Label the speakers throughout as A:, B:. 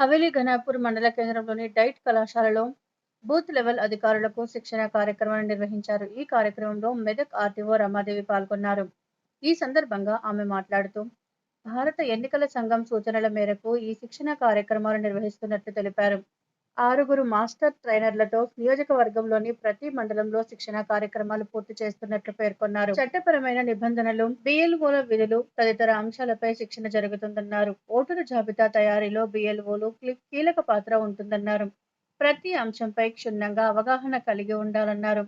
A: హవేలీ ఘనాపూర్ మండల కేంద్రంలోని డైట్ కళాశాలలో బూత్ లెవెల్ అధికారులకు శిక్షణ కార్యక్రమాన్ని నిర్వహించారు. ఈ కార్యక్రమంలో మెదక్ ఆర్టీఓ రమాదేవి పాల్గొన్నారు. ఈ సందర్భంగా ఆమె మాట్లాడుతూ భారత ఎన్నికల సంఘం సూచనల మేరకు ఈ శిక్షణ కార్యక్రమాలు నిర్వహిస్తున్నట్లు తెలిపారు. ఆరుగురు మాస్టర్ ట్రైనర్లతో నియోజకవర్గంలోని ప్రతి మండలంలో శిక్షణ కార్యక్రమాలు పూర్తి చేస్తున్నట్లు పేర్కొన్నారు. చట్టపరమైన నిబంధనలు బిఎల్ఓల విధులు తదితర అంశాలపై శిక్షణ జరుగుతుందన్నారు. ఓటరు జాబితా తయారీలో బిఎల్ఓలు కీలక పాత్ర ఉంటుందన్నారు. ప్రతి అంశంపై క్షుణ్ణంగా అవగాహన కలిగి ఉండాలన్నారు.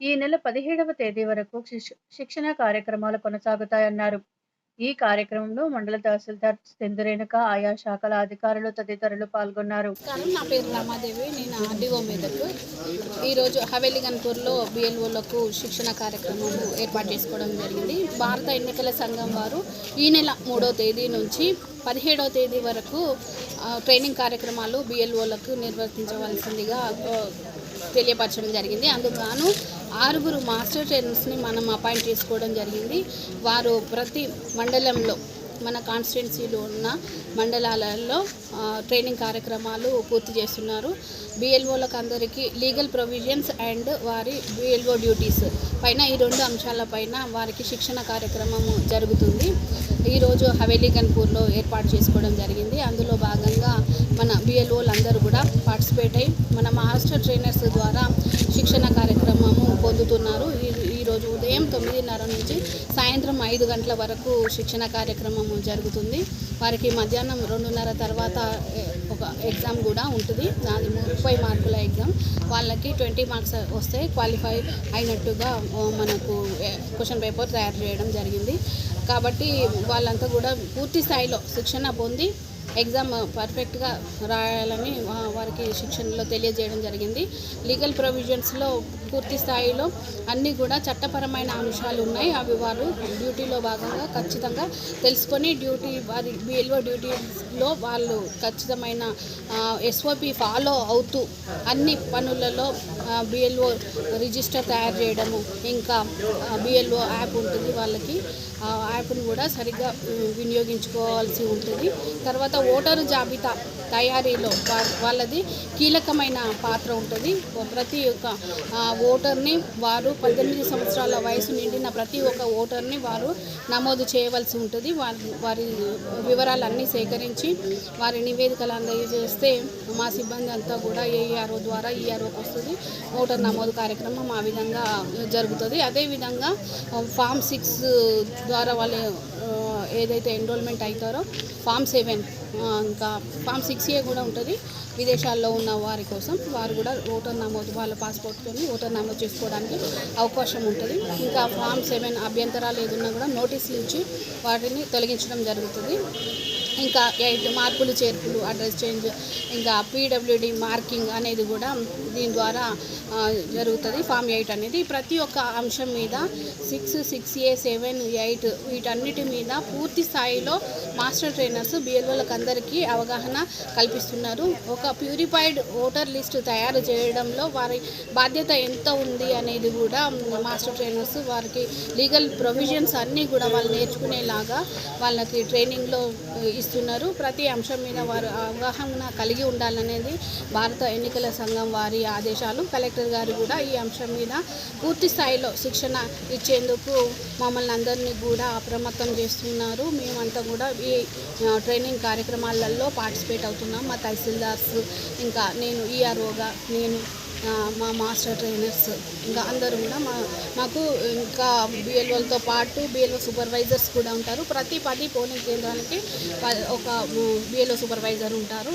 A: ఈ నెల పదిహేడవ తేదీ వరకు శిక్షణ కార్యక్రమాలు కొనసాగుతాయన్నారు. ఈ కార్యక్రమంలో మండల తహసీల్దార్ సింధురేణుక ఆయా శాఖల అధికారులు తదితరులు పాల్గొన్నారు.
B: నా పేరు రామాదేవి. నేను ఆర్డీఓ మీదకు ఈరోజు హవేలి గన్పూర్లో బిఎల్ఓలకు శిక్షణ కార్యక్రమం ఏర్పాటు చేసుకోవడం జరిగింది. భారత ఎన్నికల సంఘం వారు ఈ నెల మూడో తేదీ నుంచి పదిహేడవ తేదీ వరకు ట్రైనింగ్ కార్యక్రమాలు బిఎల్ఓలకు నిర్వర్తించవలసిందిగా తెలియపరచడం జరిగింది. అందుకు ఆరుగురు మాస్టర్ ట్రైనర్స్ని మనం అపాయింట్ చేసుకోవడం జరిగింది. వారు ప్రతి మండలంలో మన కాన్స్టిట్యున్సీలో ఉన్న మండలాలలో ట్రైనింగ్ కార్యక్రమాలు పూర్తి చేస్తున్నారు. బిఎల్ఓలకు అందరికీ లీగల్ ప్రొవిజన్స్ అండ్ వారి బిఎల్ఓ డ్యూటీస్ పైన ఈ రెండు అంశాలపైన వారికి శిక్షణ కార్యక్రమము జరుగుతుంది. ఈరోజు హవేలీ గన్పూర్లో ఏర్పాటు చేసుకోవడం జరిగింది. అందులో భాగంగా మన బిఎల్ఓలు అందరూ కూడా పార్టిసిపేట్ అయ్యి మన మాస్టర్ ట్రైనర్స్ ద్వారా శిక్షణ కార్యక్రమం పొందుతున్నారు ఈ ఈరోజు ఉదయం తొమ్మిదిన్నర నుంచి సాయంత్రం ఐదు గంటల వరకు శిక్షణ కార్యక్రమం జరుగుతుంది. వారికి మధ్యాహ్నం రెండున్నర తర్వాత ఒక ఎగ్జామ్ కూడా ఉంటుంది. దాని ముప్పై మార్కుల ఎగ్జామ్. వాళ్ళకి ట్వంటీ మార్క్స్ వస్తే క్వాలిఫై అయినట్టుగా మనకు క్వశ్చన్ పేపర్ తయారు చేయడం జరిగింది. కాబట్టి వాళ్ళంతా కూడా పూర్తి స్థాయిలో శిక్షణ పొంది ఎగ్జామ్ పర్ఫెక్ట్గా రాయాలని వారికి శిక్షణలో తెలియజేయడం జరిగింది. లీగల్ ప్రొవిజన్స్లో పూర్తి స్థాయిలో అన్నీ కూడా చట్టపరమైన అంశాలు ఉన్నాయి. అవి వారు డ్యూటీలో భాగంగా ఖచ్చితంగా తెలుసుకొని డ్యూటీ వారి బిఎల్ఓ డ్యూటీలో వాళ్ళు ఖచ్చితమైన ఎస్ఓపి ఫాలో అవుతూ అన్ని పనులలో బిఎల్ఓ రిజిస్టర్ తయారు చేయడము ఇంకా బిఎల్ఓ యాప్ ఉంటుంది వాళ్ళకి. ఆ యాప్ను కూడా సరిగ్గా వినియోగించుకోవాల్సి ఉంటుంది. తర్వాత ఓటరు జాబితా తయారీలో వాళ్ళది కీలకమైన పాత్ర ఉంటుంది. ప్రతి ఒక్క ఓటర్ని వారు పద్దెనిమిది సంవత్సరాల వయసు నిండిన ప్రతి ఒక్క ఓటర్ని వారు నమోదు చేయవలసి ఉంటుంది. వారి వారి వివరాలన్నీ సేకరించి వారి నివేదికలు అందజేస్తే మా సిబ్బంది అంతా కూడా ఏఈఆర్ఓ ద్వారా ఈఆర్ఓకి వస్తుంది. ఓటర్ నమోదు కార్యక్రమం ఆ విధంగా జరుగుతుంది. అదేవిధంగా ఫామ్ సిక్స్ ద్వారా వాళ్ళు ఏదైతే ఎన్రోల్మెంట్ అవుతారో ఫామ్ సెవెన్ ఇంకా ఫామ్ సిక్స్ ఏ కూడా ఉంటుంది. విదేశాల్లో ఉన్న వారి కోసం వారు కూడా ఓటర్ నమోదు వాళ్ళ పాస్పోర్ట్తో ఓటర్ నమోదు చేసుకోవడానికి అవకాశం ఉంటుంది. ఇంకా ఫామ్ సెవెన్ అభ్యంతరాలు ఏదున్నా కూడా నోటీసులు ఇచ్చి వాటిని తొలగించడం జరుగుతుంది. ఇంకా ఎయిట్ మార్పులు చేర్పులు అడ్రస్ చేంజ్ ఇంకా పీడబ్ల్యూడి మార్కింగ్ అనేది కూడా దీని ద్వారా జరుగుతుంది. ఫామ్ ఎయిట్ అనేది ప్రతి ఒక్క అంశం మీద six six A seven eight వీటన్నిటి మీద పూర్తి స్థాయిలో మాస్టర్ ట్రైనర్స్ బిఎల్ఓలకు అందరికీ అవగాహన కల్పిస్తున్నారు. ఒక ప్యూరిఫైడ్ ఓటర్ లిస్ట్ తయారు చేయడంలో వారి బాధ్యత ఎంత ఉంది అనేది కూడా మాస్టర్ ట్రైనర్స్ వారికి లీగల్ ప్రొవిజన్స్ అన్నీ కూడా వాళ్ళు నేర్చుకునేలాగా వాళ్ళకి ట్రైనింగ్లో ఇస్తున్నారు ప్రతి అంశం మీద వారు అవగాహన కలిగి ఉండాలనేది భారత ఎన్నికల సంఘం వారి ఆదేశాలు. కలెక్టర్ గారు కూడా ఈ అంశం మీద పూర్తి స్థాయిలో శిక్షణ ఇచ్చేందుకు మమ్మల్ని అందరినీ కూడా అప్రమత్తం చేస్తున్నారు. మేమంతా కూడా ఈ ట్రైనింగ్ కార్యక్రమాలలో పార్టిసిపేట్ అవుతున్నాం. మా తహసీల్దార్స్ ఇంకా నేను ఈఆర్ఓగా నేను మా మాస్టర్ ట్రైనర్స్ ఇంకా అందరూ కూడా మా మాకు ఇంకా బిఎల్ఓలతో పాటు బిఎల్ఓ సూపర్వైజర్స్ కూడా ఉంటారు. ప్రతి పది పోలింగ్ కేంద్రానికి ప- ఒక బిఎల్ఓ సూపర్వైజర్ ఉంటారు.